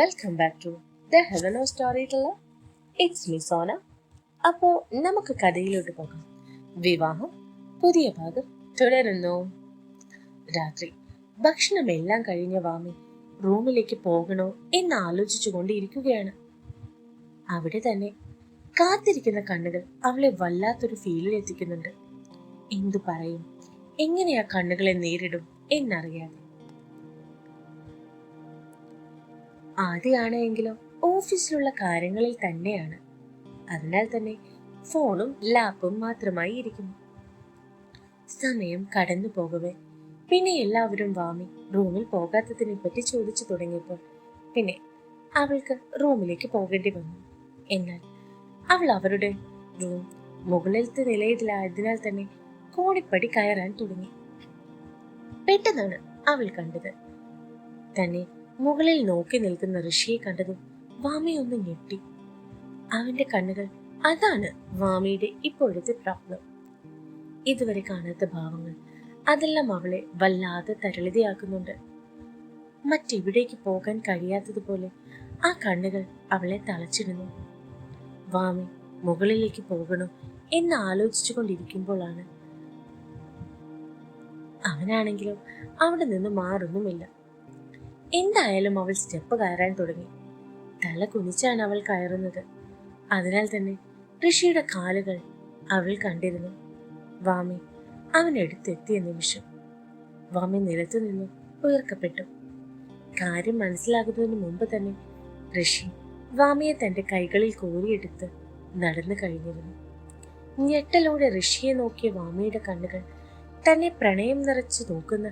Welcome back to the heaven storyteller it's me Sona അപ്പോൾ നമുക്ക് കഥയിലോട്ട് പോകാം. വിവാഹം പുതിയ ഭാഗം തുടരുന്നു. രാത്രി ഭക്ഷണമെല്ലാം കഴിഞ്ഞ വാമി റൂമിലേക്ക് പോകണോ എന്ന് ആലോചിച്ചു കൊണ്ടിരിക്കുകയാണ് അവിടെ തന്നെ കാത്തിരിക്കുന്ന കണ്ണുകൾ അവളെ വല്ലാത്തൊരു ഫീലിൽ എത്തിക്കുന്നുണ്ട്. എന്തു പറയും? എങ്ങനെ ആ കണ്ണുകളെ നേരിടും എന്നറിയാതെ. ആദ്യമാണ് ഓഫീസിലുള്ള കാര്യങ്ങളിൽ തന്നെയാണ്. അതിനാൽ തന്നെ ഫോണും ലാപ്പും മാത്രമായി ഇരിക്കുന്നു സമയം കടന്നു പോകവേ. പിന്നെ എല്ലാവരും വാമി റൂമിൽ പോകാത്തതിനെ പറ്റി ചോദിച്ചു തുടങ്ങിയപ്പോൾ പിന്നെ അവൾക്ക് റൂമിലേക്ക് പോകേണ്ടി വന്നു. എന്നാൽ അവൾ അവരുടെ റൂം മുകളിലത്തെ നിലയിലായതിനാൽ തന്നെ കോണിപ്പടി കയറാൻ തുടങ്ങി. പെട്ടെന്നാണ് അവൾ കണ്ടത്. തന്നെ മുകളിൽ നോക്കി നിൽക്കുന്ന ഋഷിയെ കണ്ടതും വാമി ഒന്ന് ഞെട്ടി. അവന്റെ കണ്ണുകൾ അതാണ് വാമിയുടെ ഇപ്പോഴത്തെ പ്രാപ്തം. ഇതുവരെ കാണാത്ത ഭാവങ്ങൾ അതെല്ലാം അവളെ വല്ലാതെ തരളിതയാക്കുന്നുണ്ട്. മറ്റെവിടേക്ക് പോകാൻ കഴിയാത്തതുപോലെ ആ കണ്ണുകൾ അവളെ തളച്ചിടുന്നു. വാമി മുകളിലേക്ക് പോകണോ എന്ന് ആലോചിച്ചു കൊണ്ടിരിക്കുമ്പോഴാണ് അവനാണെങ്കിലും അവിടെ നിന്ന് മാറുന്നുമില്ല. എന്തായാലും അവൾ സ്റ്റെപ്പ് കയറാൻ തുടങ്ങി. തല കുനിച്ചാണ് അവൾ കയറുന്നത്. അതിനാൽ തന്നെ ഋഷിയുടെ കാലുകൾ അവൾ കണ്ടിരുന്നു. വാമി അവൻ എടുത്തെത്തിയ നിമിഷം വാമി നിലത്തു നിന്ന് ഉയർക്കപ്പെട്ടു. കാര്യം മനസ്സിലാകുന്നതിന് മുമ്പ് തന്നെ ഋഷി വാമിയെ തന്റെ കൈകളിൽ കോരിയെടുത്ത് നടന്നു കഴിഞ്ഞിരുന്നു. ഞെട്ടലോടെ ഋഷിയെ നോക്കിയ വാമിയുടെ കണ്ണുകൾ തന്നെ പ്രണയം നിറച്ച് നോക്കുന്ന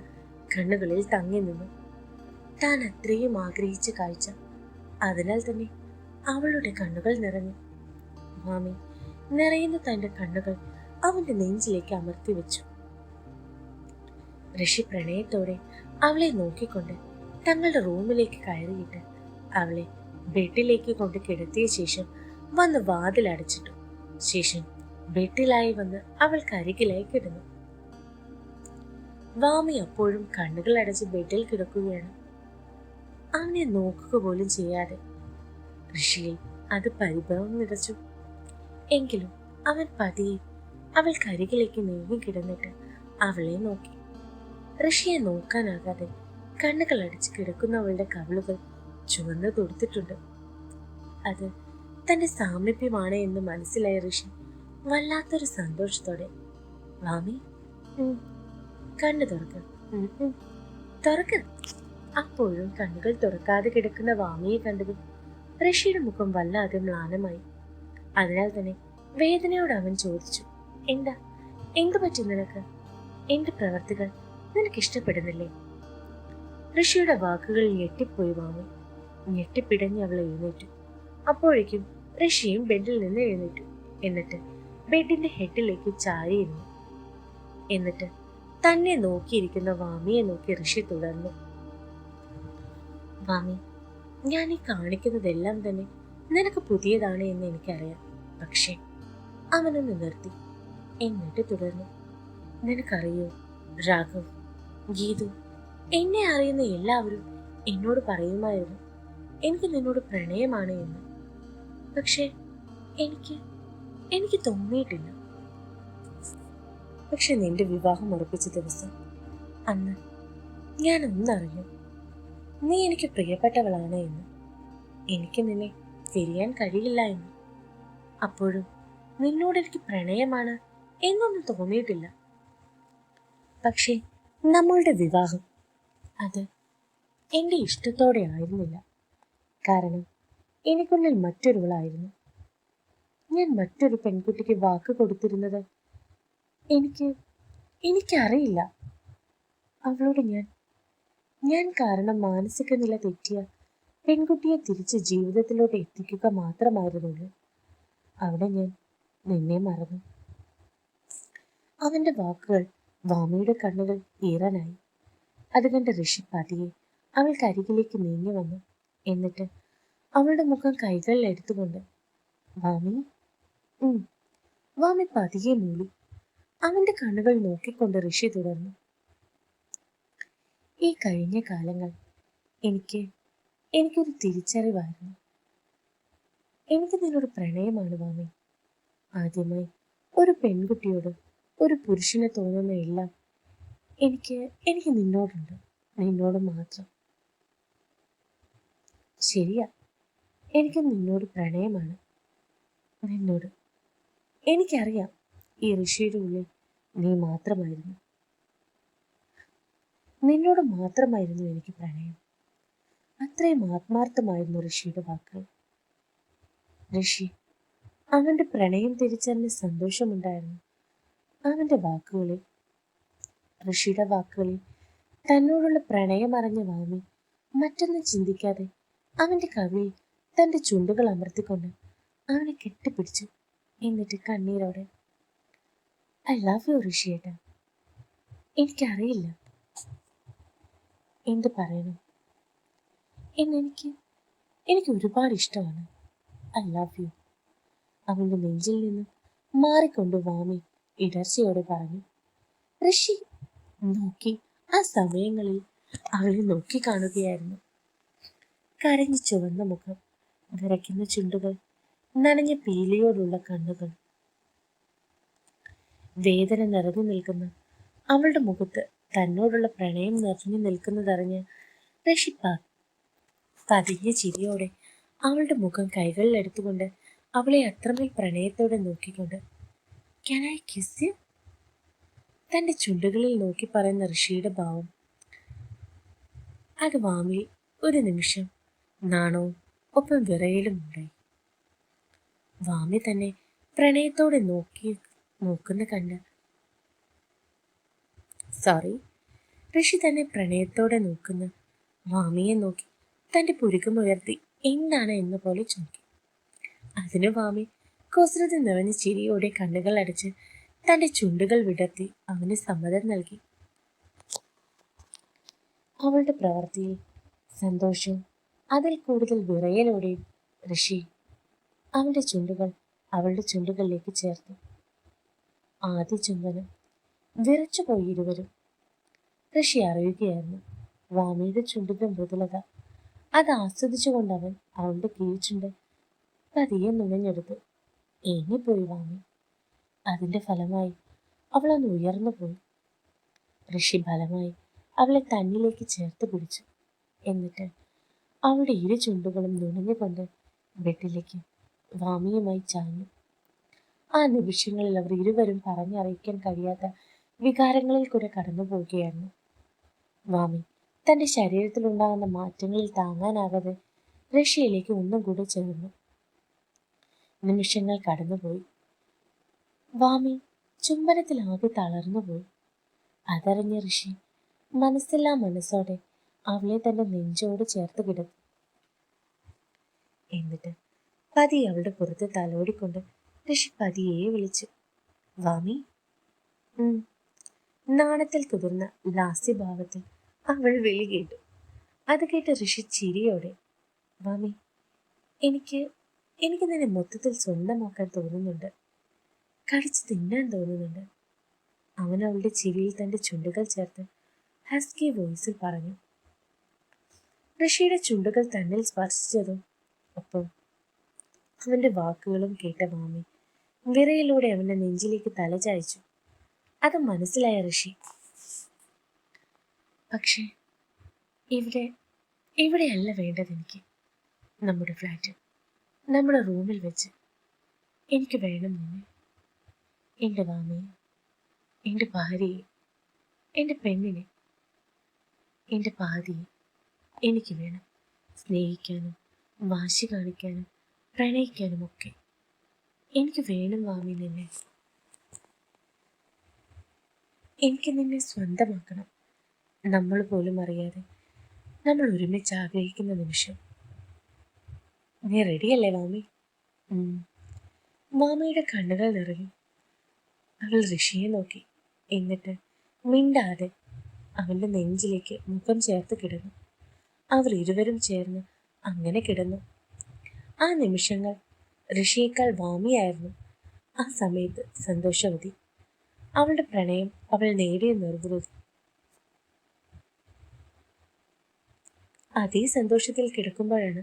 കണ്ണുകളിൽ തങ്ങി നിന്നു. താൻ അത്രയും ആഗ്രഹിച്ച കാഴ്ച. അതിനാൽ തന്നെ അവളുടെ കണ്ണുകൾ നിറഞ്ഞു. മാമി നിറയുന്ന തന്റെ കണ്ണുകൾ അവന്റെ നെഞ്ചിലേക്ക് അമർത്തി വെച്ചു. ഋഷി പ്രണയത്തോടെ അവളെ നോക്കിക്കൊണ്ട് തങ്ങളുടെ റൂമിലേക്ക് കയറിയിട്ട് അവളെ ബെഡിലേക്ക് കൊണ്ട് കിടത്തിയ ശേഷം വന്ന് വാതിലടച്ചിട്ടു ശേഷം ബെഡിലായി വന്ന് അവൾ കരികിലായി കിടന്നു. വാമി അപ്പോഴും കണ്ണുകൾ അടച്ച് ബെഡിൽ കിടക്കുകയാണ്. അവനെ നോക്കുക പോലും ചെയ്യാതെ. ഋഷിയിൽ അത് പരിഭവം നിറച്ചു. എങ്കിലും അവൻ പതിയെ അവൾ കരികിലേക്ക് നീങ്ങി കിടന്നിട്ട് അവളെ നോക്കി. ഋഷിയെ നോക്കാനാകാതെ കണ്ണുകൾ അടിച്ച് കിടക്കുന്നവളുടെ കവിളുകൾ ചുവന്ന് തൊടുത്തിട്ടുണ്ട്. അത് തന്റെ സാമീപ്യമാണ് എന്ന് മനസ്സിലായ ഋഷി വല്ലാത്തൊരു സന്തോഷത്തോടെ വാമി കണ്ണു തുറക്ക തുറക്ക്. അപ്പോഴും കണ്ണുകൾ തുറക്കാതെ കിടക്കുന്ന വാമിയെ കണ്ടതും ഋഷിയുടെ മുഖം വല്ലാതെ മ്ലാനമായി. അതിനാൽ തന്നെ വേദനയോട് അവൻ ചോദിച്ചു എന്താ? എന്തു പറ്റി നിനക്ക്? എന്റെ പ്രവർത്തികൾ നിനക്ക് ഇഷ്ടപ്പെടുന്നില്ലേ? ഋഷിയുടെ വാക്കുകൾ ഞെട്ടിപ്പോയി വാമി. ഞെട്ടിപ്പിടഞ്ഞ് അവൾ എഴുന്നേറ്റു. അപ്പോഴേക്കും ഋഷിയും ബെഡിൽ നിന്ന് എഴുന്നേറ്റു. എന്നിട്ട് ബെഡിന്റെ ഹെഡിലേക്ക് ചാരിയിരുന്നു എന്നിട്ട് തന്നെ നോക്കിയിരിക്കുന്ന വാമിയെ നോക്കി ഋഷി തുടർന്നു. വാമി ഞാൻ ഈ കാണിക്കുന്നതെല്ലാം തന്നെ നിനക്ക് പുതിയതാണ് എന്ന് എനിക്കറിയാം. പക്ഷേ അവനൊന്ന് നിർത്തി. എന്നിട്ട് തുടർന്നു. നിനക്കറിയോ രാഘവ് ഗീതു എന്നെ അറിയുന്ന എല്ലാവരും എന്നോട് പറയുമായിരുന്നു. എനിക്ക് നിന്നോട് പ്രണയമാണ് എന്ന്. പക്ഷേ എനിക്ക് എനിക്ക് തോന്നിയിട്ടില്ല. പക്ഷെ നിന്റെ വിവാഹം ഉറപ്പിച്ച ദിവസം അന്ന് ഞാൻ ഒന്നറിഞ്ഞു നീ എനിക്ക് പ്രിയപ്പെട്ടവളാണ് എന്ന്. എനിക്ക് നിന്നെ തിരിയാൻ കഴിയില്ല എന്ന്. അപ്പോഴും നിന്നോട് എനിക്ക് പ്രണയമാണ് എന്നൊന്നും തോന്നിയിട്ടില്ല. പക്ഷേ നമ്മളുടെ വിവാഹം അത് എന്റെ ഇഷ്ടത്തോടെ ആയിരുന്നില്ല. കാരണം എനിക്കുള്ളിൽ മറ്റൊരുവളായിരുന്നു. ഞാൻ മറ്റൊരു പെൺകുട്ടിക്ക് വാക്ക് കൊടുത്തിരുന്നത് എനിക്ക് എനിക്കറിയില്ല. അവളോട് ഞാൻ ഞാൻ കാരണം മാനസിക നില തെറ്റിയ പെൺകുട്ടിയെ തിരിച്ച് ജീവിതത്തിലോട്ട് എത്തിക്കുക മാത്രമായിരുന്നുള്ളൂ. അവിടെ ഞാൻ നിന്നെ മറന്നു. അവന്റെ വാക്കുകൾ വാമിയുടെ കണ്ണുകൾ ഈറനായി. അത് കണ്ട് ഋഷി പതിയെ അവൾക്ക് അരികിലേക്ക് നീങ്ങി വന്നു. എന്നിട്ട് അവളുടെ മുഖം കൈകളിൽ എടുത്തുകൊണ്ട് വാമി. വാമി പതിയെ മൂളി. അവന്റെ കണ്ണുകൾ നോക്കിക്കൊണ്ട് ഋഷി തുടർന്നു. ഈ കഴിഞ്ഞ കാലങ്ങൾ എനിക്ക് എനിക്കൊരു തിരിച്ചറിവായിരുന്നു. എനിക്ക് നിന്നോട് പ്രണയമാണ് വാമി ആദ്യമായി ഒരു പെൺകുട്ടിയോട് ഒരു പുരുഷനെ തോന്നുന്ന എല്ലാം എനിക്ക് എനിക്ക് നിന്നോടുണ്ട്. നിന്നോട് മാത്രം. ശരിയാ എനിക്ക് നിന്നോട് പ്രണയമാണ്. നിന്നോട് എനിക്കറിയാം ഈ ഋഷിയുടെ ഉള്ളിൽ നീ മാത്രമായിരുന്നു. നിന്നോട് മാത്രമായിരുന്നു എനിക്ക് പ്രണയം. അത്രയും ആത്മാർത്ഥമായിരുന്നു ഋഷിയുടെ വാക്കുകൾ. ഋഷി അവന്റെ പ്രണയം തിരിച്ചറിഞ്ഞ സന്തോഷമുണ്ടായിരുന്നു. അവന്റെ വാക്കുകളിൽ ഋഷിയുടെ വാക്കുകളിൽ തന്നോടുള്ള പ്രണയം അറിഞ്ഞ വാമി മറ്റൊന്നും ചിന്തിക്കാതെ അവന്റെ കവിയിൽ തന്റെ ചുണ്ടുകൾ അമർത്തിക്കൊണ്ട് അവനെ കെട്ടിപ്പിടിച്ചു എന്നിട്ട് കണ്ണീരോടെ ഐ ലവ് യു ഋഷിയേട്ട. എനിക്കറിയില്ല. എന്ത് പറയണം? എന്നെനിക്ക് എനിക്ക് ഒരുപാട് ഇഷ്ടമാണ്. ഐ ലവ് യു അവന്റെ നെഞ്ചിൽ നിന്ന് മാറിക്കൊണ്ട് വാമി ഇടർച്ചയോടെ പറഞ്ഞു ഋഷി നോക്കി ആ സമയങ്ങളിൽ അവളെ നോക്കി കാണുകയായിരുന്നു. കരഞ്ഞു ചുവന്ന മുഖം വിറയ്ക്കുന്ന ചുണ്ടുകൾ നനഞ്ഞ പീലിയോടുള്ള കണ്ണുകൾ. വേദന നിറഞ്ഞു നിൽക്കുന്ന അവളുടെ മുഖത്ത് തന്നോടുള്ള പ്രണയം നിറഞ്ഞു നിൽക്കുന്നതറിഞ്ഞ് ഋഷി പ- പതിഞ്ഞ ചിരിയോടെ അവളുടെ മുഖം കൈകളിൽ എടുത്തുകൊണ്ട് അവളെ അത്രമേൽ പ്രണയത്തോടെ നോക്കിക്കൊണ്ട് ക്യാൻ ഐ കിസ് യു തന്റെ ചുണ്ടുകളിൽ നോക്കി പറയുന്ന ഋഷിയുടെ ഭാവം. അത് വാമിൽ ഒരു നിമിഷം നാണവും ഒപ്പം വിറയലും ഉണ്ടായി. വാമി തന്നെ പ്രണയത്തോടെ നോക്കി നോക്കുന്ന കണ്ട് സോറി ഋഷി തന്നെ പ്രണയത്തോടെ നോക്കുന്ന. വാമിയെ നോക്കി. തന്റെ പുരുക്കം ഉയർത്തി എന്താണ് എന്ന പോലെ ചോദിക്കും. അതിന് വാമി കുസൃതി നിറഞ്ഞ ചിരിയോടെ കണ്ണുകൾ അടച്ച് തന്റെ ചുണ്ടുകൾ വിടർത്തി അവന് സമ്മതം നൽകി. അവളുടെ പ്രവൃത്തിയിൽ സന്തോഷവും അതിൽ കൂടുതൽ വിറയലോടെയും ഋഷി അവന്റെ ചുണ്ടുകൾ അവളുടെ ചുണ്ടുകളിലേക്ക് ചേർത്തു. ആദ്യ ചുംബനം വിറച്ചുപോയി ഇരുവരും. ഋഷി അറിയുകയായിരുന്നു. വാമിയുടെ ചുണ്ടിന്റെ മൃദുലത. അത് ആസ്വദിച്ചുകൊണ്ട് അവൻ അവളുടെ കീഴ്ചുണ്ട് പതിയെ നുണഞ്ഞെടുത്തു ഏങ്ങിപ്പോയി വാമി. അതിന്റെ ഫലമായി അവൾ ഒന്ന് ഉയർന്നു പോയി. ഋഷി ഫലമായി അവളെ തന്നിലേക്ക് ചേർത്ത് പിടിച്ചു. എന്നിട്ട് അവളുടെ ഇരു ചുണ്ടുകളും നുണഞ്ഞുകൊണ്ട് ബെഡിലേക്ക് വാമിയുമായി ചാഞ്ഞു. ആ നിമിഷങ്ങളിൽ അവർ ഇരുവരും പറഞ്ഞറിയിക്കാൻ കഴിയാത്ത വികാരങ്ങളിൽ കൂടെ കടന്നു പോവുകയായിരുന്നു വാമി. തന്റെ ശരീരത്തിലുണ്ടാകുന്ന മാറ്റങ്ങളിൽ താങ്ങാനാകാതെ റഷ്യയിലേക്ക് ഒന്നും കൂടെ ചേർന്നു. നിമിഷങ്ങൾ കടന്നുപോയി. വാമി ചുംബനത്തിലാകെ തളർന്നുപോയി അതറിഞ്ഞ ഋഷി മനസ്സില്ലാ മനസ്സോടെ അവളെ തന്റെ നെഞ്ചോട് ചേർത്ത് കിടത്തി. എന്നിട്ട് പതി അവളുടെ പുറത്ത് തലോടിക്കൊണ്ട് ഋഷി പതിയെ വിളിച്ചു. വാമി. നാണത്തിൽ കുതിർന്ന ലാസ്യഭാവത്തിൽ അവൾ വിളി കേട്ടു. അത് കേട്ട് ഋഷി ചിരിയോടെ മാമി എനിക്ക് എനിക്ക് നിന്നെ മൊത്തത്തിൽ സ്വന്തമാക്കാൻ തോന്നുന്നുണ്ട്. കടിച്ചു തിന്നാൻ തോന്നുന്നുണ്ട്. അവൻ അവളുടെ ചിരിയിൽ തന്റെ ചുണ്ടുകൾ ചേർത്ത് ഹസ്കി വോയിസിൽ പറഞ്ഞു. ഋഷിയുടെ ചുണ്ടുകൾ തന്നിൽ സ്പർശിച്ചതും ഒപ്പം അവന്റെ വാക്കുകളും കേട്ട മാമി വിറയിലൂടെ അവന്റെ നെഞ്ചിലേക്ക് തലചായ്ച്ചു അത് മനസ്സിലായ ഋഷി പക്ഷേ ഇവിടെ ഇവിടെയല്ല വേണ്ടത് എനിക്ക്. നമ്മുടെ ഫ്ലാറ്റ് നമ്മുടെ റൂമിൽ വെച്ച് എനിക്ക് വേണം നിന്നെ എന്റെ മാമയെ എന്റെ ഭാര്യയെ എന്റെ പെണ്ണിനെ എന്റെ പാതിയെ എനിക്ക് വേണം. സ്നേഹിക്കാനും വാശി കാണിക്കാനും പ്രണയിക്കാനും ഒക്കെ എനിക്ക് വേണം വാമി നിന്നെ. എനിക്ക് നിന്നെ സ്വന്തമാക്കണം. നമ്മൾ പോലും അറിയാതെ നമ്മൾ ഒരുമിച്ച് ആഗ്രഹിക്കുന്ന നിമിഷം. നീ റെഡിയല്ലേ വാമി ഉം. മാമിയുടെ കണ്ണുകൾ നിറഞ്ഞു. അവൾ ഋഷിയെ നോക്കി. എന്നിട്ട് മിണ്ടാതെ അവന്റെ നെഞ്ചിലേക്ക് മുഖം ചേർത്ത് കിടന്നു. അവർ ഇരുവരും ചേർന്ന് അങ്ങനെ കിടന്നു. ആ നിമിഷങ്ങൾ ഋഷിയേക്കാൾ വാമിയായിരുന്നു ആ സമയത്ത് സന്തോഷവതി. അവളുടെ പ്രണയം അവൾ നേടിയ നിർവൃതി. അതേ സന്തോഷത്തിൽ കിടക്കുമ്പോഴാണ്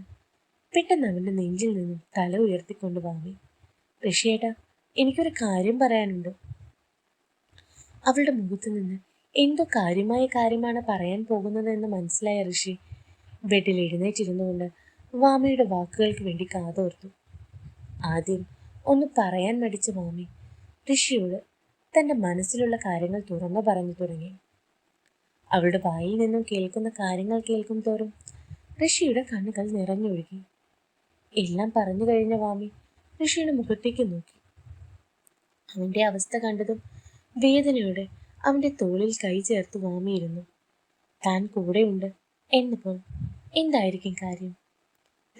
പെട്ടെന്ന് അവന്റെ നെഞ്ചിൽ നിന്നും തല ഉയർത്തിക്കൊണ്ട് വാങ്ങി ഋഷിയേട്ടാ എനിക്കൊരു കാര്യം പറയാനുണ്ട്. അവളുടെ മുഖത്ത് നിന്ന് എന്തോ കാര്യമായ കാര്യമാണ് പറയാൻ പോകുന്നതെന്ന് മനസ്സിലായ ഋഷി ബെഡിൽ എഴുന്നേറ്റിരുന്നുകൊണ്ട് വാമിയുടെ വാക്കുകൾക്ക് വേണ്ടി കാതോർത്തു. ആദ്യം ഒന്ന് പറയാൻ മടിച്ച വാമി ഋഷിയോട് തന്റെ മനസ്സിലുള്ള കാര്യങ്ങൾ തുറന്നു പറഞ്ഞു തുടങ്ങി. അവളുടെ വായിൽ നിന്നും കേൾക്കുന്ന കാര്യങ്ങൾ കേൾക്കും തോറും ഋഷിയുടെ കണ്ണുകൾ നിറഞ്ഞൊഴുകി. എല്ലാം പറഞ്ഞു കഴിഞ്ഞ വാമി ഋഷിയുടെ മുഖത്തേക്ക് നോക്കി. അവന്റെ അവസ്ഥ കണ്ടതും വേദനയോടെ അവന്റെ തോളിൽ കൈ ചേർത്ത് വാമിയിരുന്നു താൻ കൂടെയുണ്ട് എന്നപ്പോൾ എന്തായിരിക്കും കാര്യം?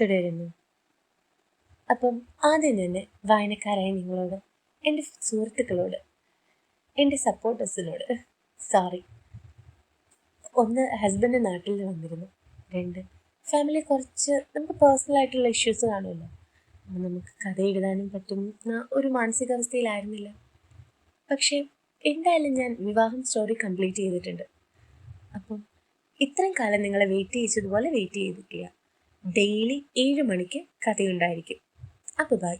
തുടരുന്നു. അപ്പം ആദ്യം തന്നെ വായനക്കാരായ നിങ്ങളോട് എന്റെ സുഹൃത്തുക്കളോട് എന്റെ സപ്പോർട്ടേഴ്സിനോട് സോറി ഒന്ന് ഹസ്ബൻഡ് നാട്ടിൽ വന്നിരുന്നു. രണ്ട് ഫാമിലി കുറച്ച് നമുക്ക് പേഴ്സണൽ ആയിട്ടുള്ള ഇഷ്യൂസ് കാണുമല്ലോ. അപ്പം നമുക്ക് കഥ എഴുതാനും പറ്റുന്ന ഒരു മാനസികാവസ്ഥയിലായിരുന്നില്ല. പക്ഷേ എന്തായാലും ഞാൻ വിവാഹം സ്റ്റോറി കംപ്ലീറ്റ് ചെയ്തിട്ടുണ്ട്. അപ്പം ഇത്രയും കാലം നിങ്ങളെ വെയിറ്റ് ചെയ്യിച്ചതുപോലെ വെയിറ്റ് ചെയ്തിട്ടില്ല. ഡെയിലി ഏഴ് മണിക്ക് കഥയുണ്ടായിരിക്കും. അപ്പോൾ ബൈ